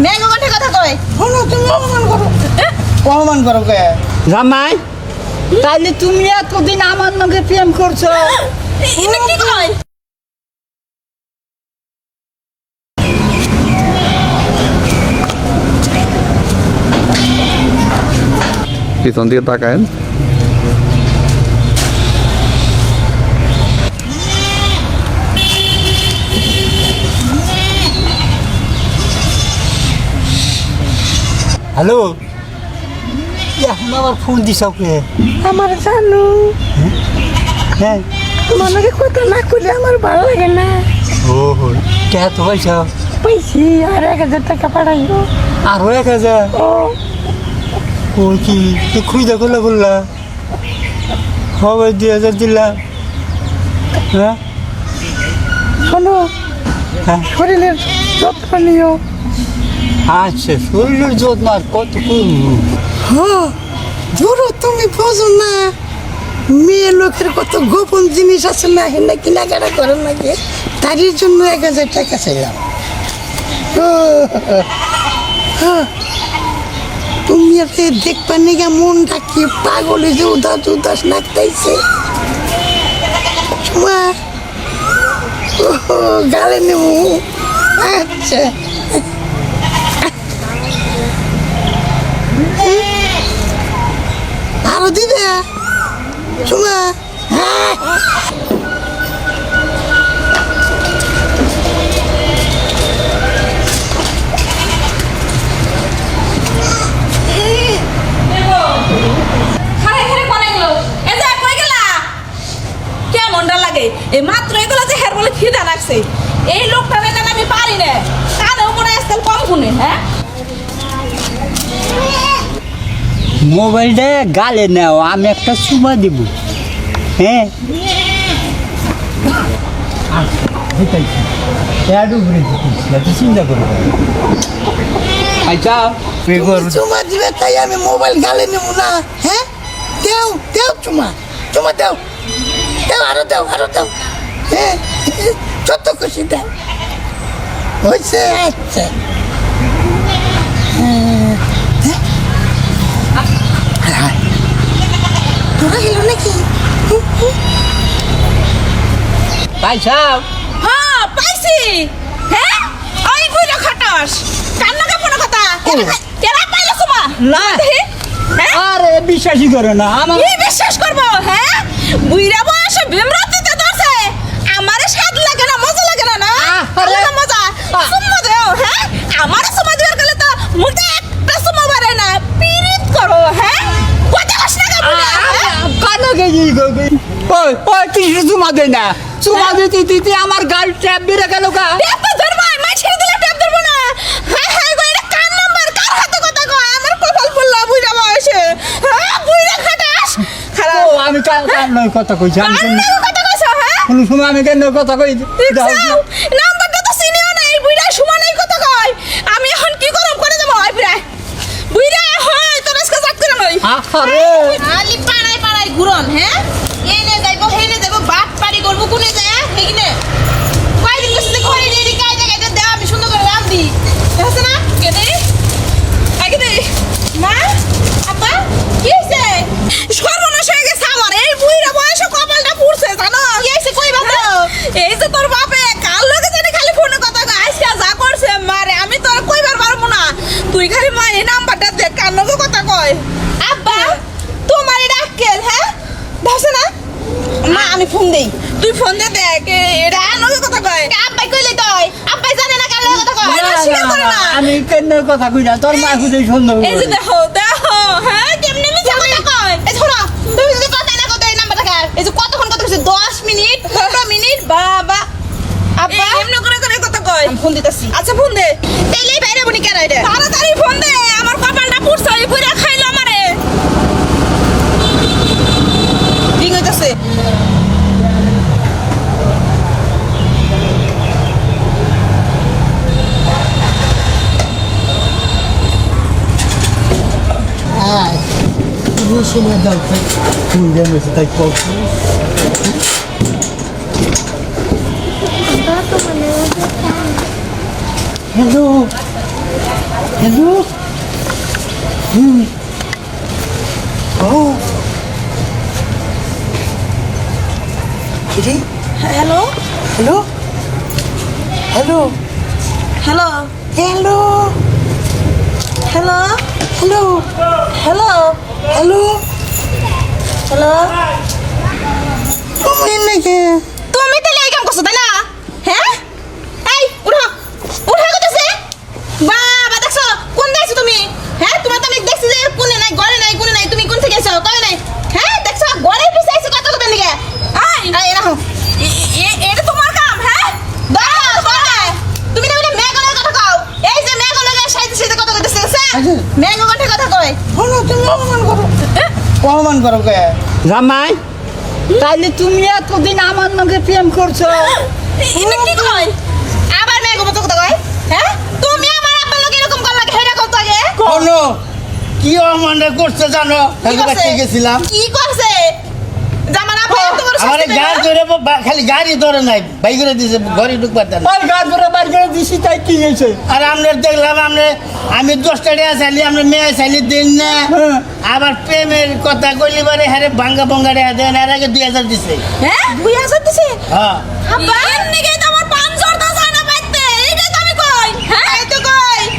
মেঘ কণ্ঠে কথা কয়। শোনো তুমি অপমান করো। অপমান করো কে? জামাই? তাহলে তুমি এতদিন আমার লগে প্রেম করছ। এটা কি কয়? পিছন দিকে তাকায়েন। হ্যালো? এখন আবার ফোন দিছ কে আমার জানো। হ্যাঁ। তোমার লগে কথা না করলে আমার ভালো লাগে না। ও কে তো পয়সা পাইছি আর এক হাজার টাকা পাঠাইও আরও এক হাজার? ও। ও কি? তুই খুঁজে করলে বললা। হবে দুই হাজার দিলাম হ্যাঁ? শোনো হ্যাঁ? শরীরের যত্ন নিও। আচ্ছা শরীরের যত্ন আর কত ধরো তুমি বোঝো না, মেয়ে লোকের কত গোপন জিনিস আছে না হেনা কেনাকাটা করে নাকি? তারই জন্য এক হাজার টাকা চাইলাম। তুমি আরে দেখবা নিগা মনটা কি পাগলে যে উদাস উদাস মা গালে নেব আচ্ছা আরও দিবে লাগে? এই মাত্র এগুলো যে হের বলে খিদা লাগছে। এই লোকটা আমি পারি না মনে হয় আজকাল কম শুনে হ্যাঁ? মোবাইলটা গালে নাও আমি একটা চুমা দিব। হ্যাঁ? চিন্তা করব আচ্ছা চুমা দিবে তাই আমি মোবাইল গালে নেব না হ্যাঁ? দেও দেও চুমা চুমা দেও। দেও আরও দেও আরও দেও হ্যাঁ? যত খুশি দেও। হয়েছে আচ্ছা। হ্যাঁ। হায়, হায়। তোরা গেল নাকি। আচ্ছা হ্যাঁ পাইছি। হ্যাঁ? ওই বুইরা খাটাস কান্না কাপড় কথা কেরা পাইলো তোমা না। হ্যাঁ? আরে বিশ্বাসই করে না আমার কি বিশ্বাস করব হ্যাঁ? বুইরা বয়সে বিমরতিতে ধরছে আমারে স্বাদ লাগে না মজা লাগে না না আরে। আলাদা মজা সুম্মা দেও হ্যাঁ আমারে সুম্মা দেওয়ার গেলে তো মুখে একটা সুম্মা বারে না পিরিত করো হ্যাঁ কথা কস না কাবুলে কানো গেছি ওই ওই তুই চুমা দে না। চুমা দিতে দিতে আমার গাল ট্যাপ বেড়ে গেল গা। ট্যাপ তো ধরবো মাই ছেড়ে দিলে ট্যাপ ধরবো না। হ্যাঁ হ্যাঁ হ্যাঁ আমি কাল কাল নয় কথা কইছি? আমি কথা কইছো হ্যাঁ? কোন সময় আমি কেন কথা কই নাম্বারটা তো চিনিও না এই বুইরা সমানই কথা কয়। আমি এখন কি করব করে দেবো? ওই বুইরা বুইরা হয় তোর আজকে জাত করে নই আরে খালি পাড়াই পাড়াই ঘুরন হ্যাঁ এনে যাইবো হেনে যাইবো বাট পাড়ি করব কোনে যায় হেগিনে কয়দিন গেছে কই রে রে কাইতে কাইতে দে আমি সুন্দর করে রাম দি দেখছ না কে দে আগে দে মা আপা কি হইছে সর্বনাশ হয়ে গেছে আমার এই বুইরা বয়সে কপালটা পুড়ছে জানো কি হইছে কই বাবা এই যে তোর বাপে কাল লগে জানি খালি ফোনে কথা কয় আজকে যা করছে মারে আমি তোর কইবার পারব না তুই খালি মা এই নাম্বারটা দে কার লগে কথা কয় আব্বা তোমার এটা আক্কেল হ্যাঁ ধরছে না মা আমি ফোন দেই। তুই ফোন দে দেখ এটা লগে কথা কয়। আব্বাই কইলে তুই আব্বাই জানে না কার কথা কয়। এটা স্বীকার করে না। আমি কেন কথা কই না? তোর মা খুঁজে সুন্দর এই যে দেখো দেখো হ্যাঁ কেমনে মিছা কথা কয়? এই শোনো তুমি যদি কথা না কথা এই নাম্বারটা কার? এই যে কতক্ষণ কথা কইছে 10 মিনিট 15 মিনিট বাবা। আব্বা। এমন করে করে কথা কয়। আমি ফোন দিতেছি। আচ্ছা ফোন দে তেলেই বাইরে বনি কেন এটা তাড়াতাড়ি ফোন দে আমার কপালটা পুড়ছে এই পুরা খাইলো আমারে রিং হইতাছে সময় দাও ফুল দেবে তাই কল হ্যালো হ্যালো হুম ও কিরে hello hello hello hello hello hello hello hello hello? Hello? তুমি নাকি? তুমি তাহলে এই কাম করছ তাই না? হ্যাঁ? এই উঠো। উঠো করতেছে বাবা দেখছ? কোন দেখছ তুমি? হ্যাঁ তোমার তো আমি দেখছি যে কোনে নাই ঘরে নাই কোনে নাই তুমি কোন থেকে এসো কই নাই? হ্যাঁ দেখছ? ঘরে পিছে এসে কত কথা লিগে আই এই রাখো এটা তোমার কাম হ্যাঁ দাও দাও তুমি না বলে মেঘলের কথা কও এই যে মেঘলের সাইতে সাইতে কথা আচ্ছা। মেঘলের কথা কয়। শোনো তুমি অপমান করো। অপমান করো কে? জামাই তাইলে তুমি এতদিন আমার নামে প্রেম করছ। এটা কি কয়? আবার মেঘ মতো কথা কয়? হ্যাঁ তুমি আমার আব্বার লোক এরকম করলা হেডা কত আগে? শোনো কি অপমানটা করছে জানো? একবার গেছিলাম। কি হ্যাঁ, আরে গাড়ি ধরে খালি গাড়ি ধরে নাই বাই করে দিছে ঘরে ঢুকবার দেন আর গাড়ি ধরে বাইর করে দিছি তাই কি হয়েছে? আর আমরা দেখলাম আমরা আমি দশটা টাকা চাইলি আমরা মেয়ে চাইলি দিন না। আবার প্রেমের কথা কইলি বারে হ্যাঁ হ্যাঁ দেন আর আগে দিছে। হ্যাঁ হ্যাঁ।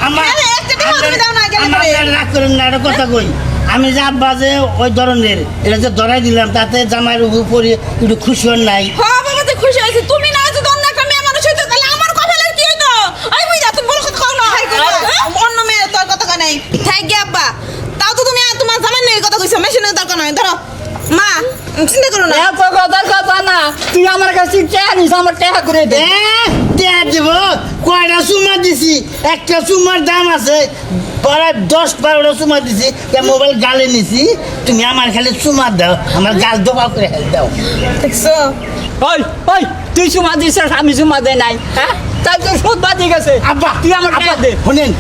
আমার রাগ করেন না কথা কই। আমি যে আব্বা যে ওই ধরনের এটা যে ধরাই দিলাম তাতে জামাইয়ের উপরে একটু খুশি হন নাই। হ্যাঁ বাবা তো খুশি হয়েছে। তুমি না যদি অন্য একটা মেয়ে মানুষ হইতো তাহলে আমার কপালের কি হইতো? আই বুঝা তুমি বড় কথা খাও না। অন্য মেয়ে তোর কথা কয় নাই। থাক গে আব্বা। তাও তো তুমি আর তোমার জামাই নিয়ে কথা কইছো মেশিনের দরকার নয় ধরো। মা চিন্তা করো না। এত কথার কথা না। তুই আমার কাছে টেহা নিস আমার টেহা করে দে। দেয়া দেব কয়টা চুমা দিছি? একটা চুমার দাম আছে প্রায় দশ বারোটা চুমা দিছি তা মোবাইল গালে নিছি তুমি আমার খালি চুমা দাও আমার গাল দোবা করে হেল দাও। দেখছ? ওই ওই তুই চুমা দিস আমি চুমা দে নাই। হ্যাঁ? তাই তোর সুদ বাদি গেছে। আব্বা তুই আমার টেহা দে। শোনেন।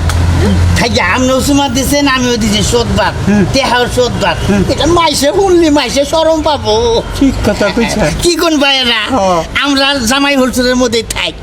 খাইয়া আপনিও চুমা দিছেন আমিও দিছি সোদবার তেহার সোদবার এটা মাইসে শুনলি মাইসে সরম পাবো। ঠিক কথা কইছে। কি কোন ভাইয়েরা। আমরা জামাই হোলসেলের মধ্যে থাক